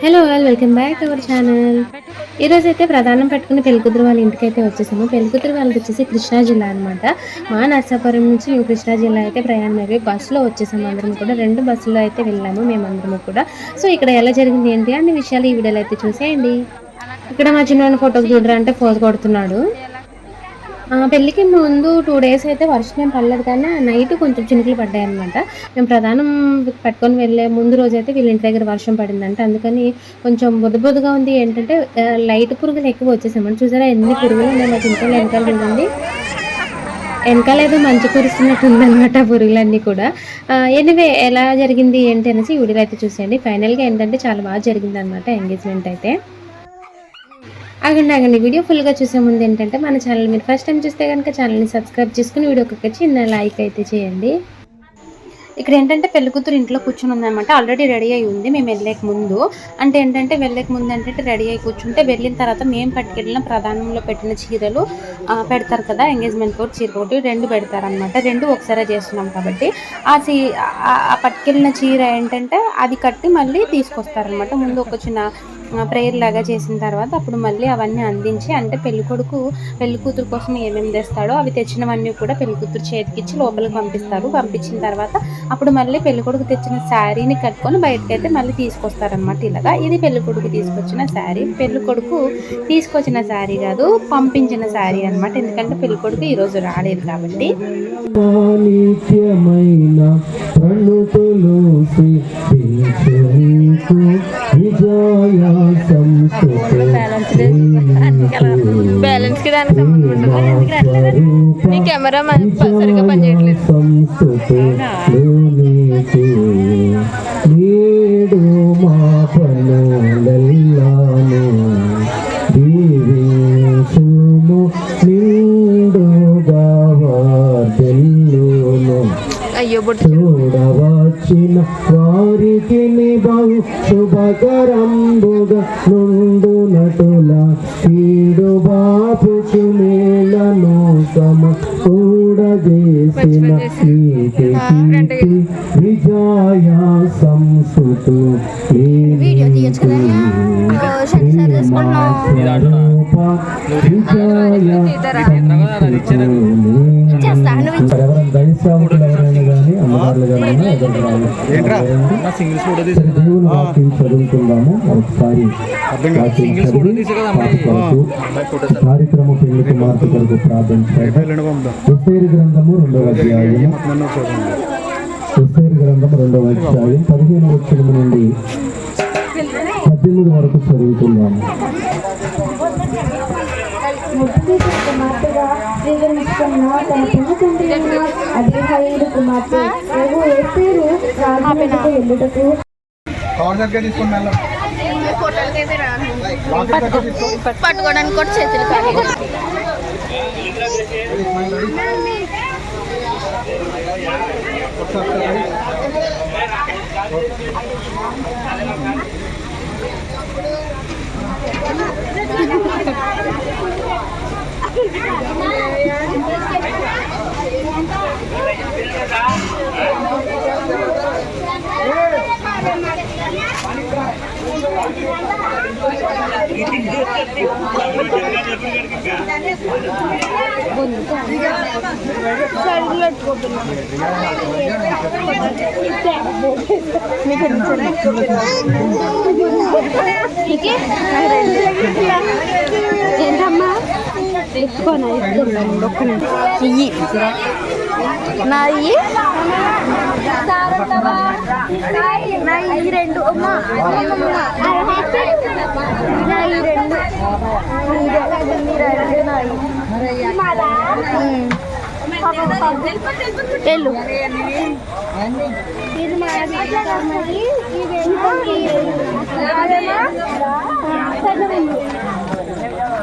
Hello all welcome back to our channel ఈరోజు అయితే ప్రధానం పెట్టుకుని పెళ్ళికూతురు వాళ్ళ ఇంటికి అయితే వచ్చేసాము పెళ్ళికూతురు వాళ్ళకి వచ్చేసి కృష్ణా జిల్లా అనమాట మా నర్సాపురం నుంచి మేము కృష్ణా జిల్లా అయితే ప్రయాణం అయిపోయి బస్సులో వచ్చేసాము అందరం కూడా. రెండు బస్సులో అయితే వెళ్ళాము మేమందరము కూడా. సో ఇక్కడ ఎలా జరిగింది ఏంటి అన్ని విషయాలు ఈ వీడియోలో అయితే చూసేయండి. ఇక్కడ మా చిన్న ఫోటోకి చూడరా అంటే ఫోజ్ కొడుతున్నాడు. పెళ్ళికి ముందు టూ డేస్ అయితే వర్షం ఏం పడలేదు కానీ నైట్ కొంచెం చినుకులు పడ్డాయి అనమాట మేము ప్రధానం పట్టుకొని వెళ్ళే ముందు రోజు అయితే వీళ్ళ ఇంటి దగ్గర వర్షం పడిందంట. అందుకని కొంచెం బుద్ధ బుద్ధగా ఉంది ఏంటంటే లైట్ పురుగులు ఎక్కువ వచ్చేసామని చూసారా ఎన్ని పురుగులు ఉన్నాయి? మాకు ఇంట్లో వెనకాల చూడండి. వెనకాల ఏదో మంచి కురుస్తున్నట్టు ఉందన్నమాట పురుగులన్నీ కూడా. ఎనివే ఎలా జరిగింది ఏంటి అనేసి ఈ వీడియోలో అయితే చూసేయండి. ఫైనల్గా ఏంటంటే చాలా బాగా జరిగింది అనమాట ఎంగేజ్మెంట్ అయితే. ఆగండి ఆగండి. వీడియో ఫుల్గా చూసే ముందు ఏంటంటే మన ఛానల్ మీరు ఫస్ట్ టైం చూస్తే కనుక ఛానల్ని సబ్స్క్రైబ్ చేసుకుని వీడియోకి ఒక చిన్న లైక్ అయితే చేయండి. ఇక్కడ ఏంటంటే పెళ్ళి కూతురు ఇంట్లో కూర్చుని ఉందన్నమాట. ఆల్రెడీ రెడీ అయి ఉంది. మేము వెళ్ళేక ముందు. అంటే ఏంటంటే వెళ్ళేక ముందు అంటే రెడీ అయి కూర్చుంటే వెళ్ళిన తర్వాత మేము పట్టుకెళ్ళిన ప్రధానంలో పెట్టిన చీరలు పెడతారు కదా ఎంగేజ్మెంట్ కోట్ చీర కోటి రెండు పెడతారనమాట రెండు ఒకసారి చేస్తున్నాం కాబట్టి. ఆ చీ ఆ- ఆ పట్టుకెళ్ళిన చీర ఏంటంటే అది కట్టి మళ్ళీ తీసుకొస్తారనమాట ముందు ఒక చిన్న ప్రేయర్ లాగా చేసిన తర్వాత అప్పుడు మళ్ళీ అవన్నీ అందించి అంటే పెళ్ళి కొడుకు పెళ్ళి కూతురు కోసం ఏమేమి తెస్తాడో అవి తెచ్చినవన్నీ కూడా పెళ్ళి కూతురు చేతికిచ్చి లోపలికి పంపిస్తారు. పంపించిన తర్వాత అప్పుడు మళ్ళీ పెళ్ళి కొడుకు తెచ్చిన శారీని కట్టుకొని బయటకు అయితే మళ్ళీ తీసుకొస్తారనమాట ఇలాగా. ఇది పెళ్ళి కొడుకు తీసుకొచ్చిన శారీ. పెళ్ళి కొడుకు తీసుకొచ్చిన శారీ కాదు పంపించిన శారీ అన్నమాట. ఎందుకంటే పెళ్ళి కొడుకు ఈరోజు రాలేదు కాబట్టి. నిత్యమైన ప్రణుతులు విజయ బ్యాలెన్స్కి దానికి సంబంధం ఉంటుంది. నీ కెమెరా మన- సరిగ్గా పనిచేయట్లేదు. చూడవచ్చిన వారికి బహు శుభకరంబుగా నుండు నటుల కీడు బాపుచు మేలను సమ కూడజేసిన నీతి కీర్తి విజయ సంస్కృతు దైవసేవకులు దేవుని వాక్యం చదువుకుందాము. ఒకసారి కార్యక్రమ పెళ్ళికి మార్పు కొరకు ప్రార్థించారు గ్రంథము రెండవ అధ్యాయం గ్రంథము రెండవ అధ్యాయం పదిహేను వచ్చిన నుండి పద్దెనిమిది వరకు చదువుతున్నాము ముద్దుకు కుమార్తెగా స్వీకరించుకున్న తన పెళ్ళి తండ్రి కుమార్తె ఏవో ఏసేరు రాజులకు వెళ్ళుటకు పట్టుకోవడానికి కూడా చేతులు కాదు మీకు ఎత్తుకోనా ఎత్తుకోండి ఒక్క ఇయ్యి నా ఇయ్యి నా ఈ రెండు అమ్మా నా రెండు వెళ్ళు ఇది మరి ఇవేమో తమ్ముడు కొంచెం అనుకోండి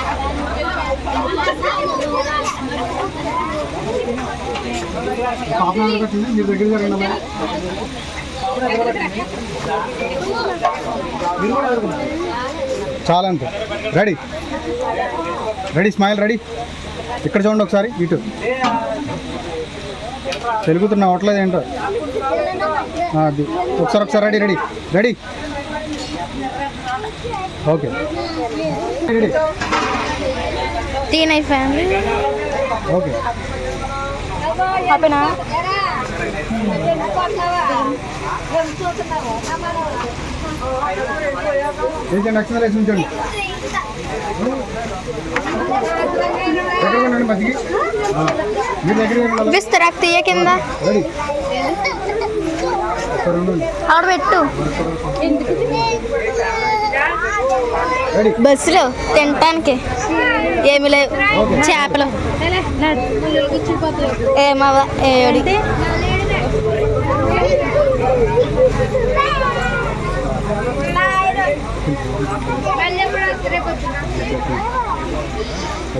చాలు మీరు దగ్గర. మీరు కూడా అంతే. రెడీ రెడీ స్మైల్ రెడీ ఇక్కడ చూడండి ఒకసారి ఇటు. తెలుగుతున్న అవట్లేదు ఏంటో? అది. ఒకసారి ఒకసారి ready ready ready okay ready తీనై family okay హ్యాపీనా ఏంటండి అక్షరాలు వేసి ఉంచండి. దగ్గర ఉండండి మధ్యకి మీరు దగ్గర విస్తరాక్ తీయ కింద. ఆవిడ పెట్టు. బస్సులో తినటానికి ఏమి లేవు. చేపలు. ఏమవ ఏడి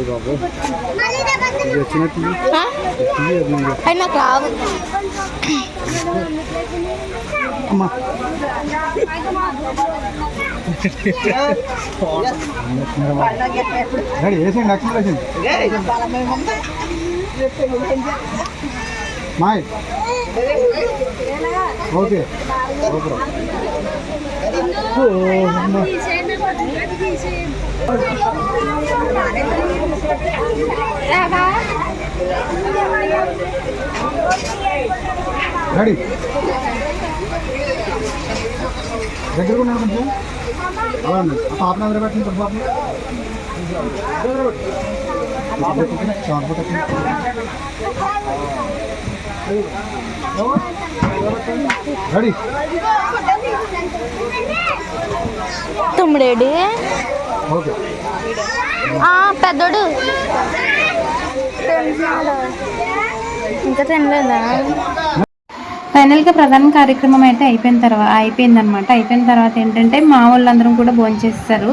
బాబు ఇది వచ్చినట్టు ఆ? నాకు రావు అమ్మా వేసేయండి అక్షరాలు వేసేయండి మాయ్ ఓకే ఓకే రెడీ దగ్గర ఉన్నాను కొంచెం? అలా ఉంది. ఆ పాపను ఎదురు పెట్టండి పెద్ద పాపను షార్ట్ పెట్టండి రెడీ తుమ్ముడేడి? ఓకే ఆ, పెద్దోడు. ఇంకా తినలేదా? ఫైనల్గా ప్రధాన కార్యక్రమం అయితే అయిపోయిన తర్వాత అయిపోయిందనమాట అయిపోయిన తర్వాత ఏంటంటే మా వాళ్ళందరం కూడా భోంచేస్తారు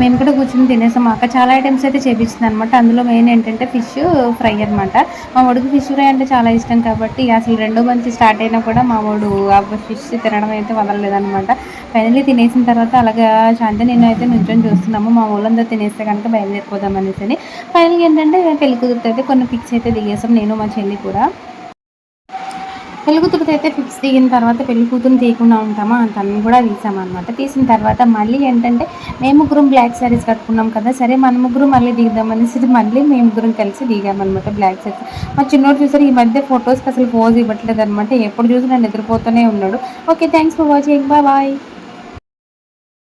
మేము కూడా కూర్చొని తినేసాం. అక్క చాలా ఐటమ్స్ అయితే చేపించింది అనమాట అందులో మెయిన్ ఏంటంటే ఫిష్ ఫ్రై అనమాట మా వాడికి ఫిష్ ఫ్రై అంటే చాలా ఇష్టం కాబట్టి అసలు రెండో మంచి స్టార్ట్ అయినా కూడా మా వాడు ఆ ఫిష్ తినడం అయితే వదలలేదనమాట ఫైనల్లీ తినేసిన తర్వాత అలాగా శాంతి నేను అయితే నుంచొని చూస్తున్నాము. మా వాళ్ళందరూ తినేస్తే కనుక బయలుదేరిపోదాం అనేసి ఫైనల్గా ఏంటంటే పెళ్ళి కుదిరితే అయితే కొన్ని పిక్స్ అయితే దిగేసాం. నేను మా చెల్లి కూడా. పెళ్ళి కూతురుతో అయితే ఫిక్స్ దిగిన తర్వాత పెళ్ళి కూతురుని తీయకుండా ఉంటామా తనని కూడా తీసామన్నమాట తీసిన తర్వాత మళ్ళీ ఏంటంటే మేము ముగ్గురం బ్లాక్ శారీస్ కట్టుకున్నాం కదా సరే మన ముగ్గురు మళ్ళీ దిగుదాం అనేసి మళ్ళీ మేము ముగ్గురం కలిసి దిగామన్నమాట బ్లాక్ శారీస్ మా చిన్నోడు చూసారు ఈ మధ్య ఫొటోస్కి అసలు పోజ్ ఇవ్వట్లేదు అనమాట ఎప్పుడు చూసి నన్ను నిద్రపోతూనే ఉన్నాడు. Okay thanks for watching bye bye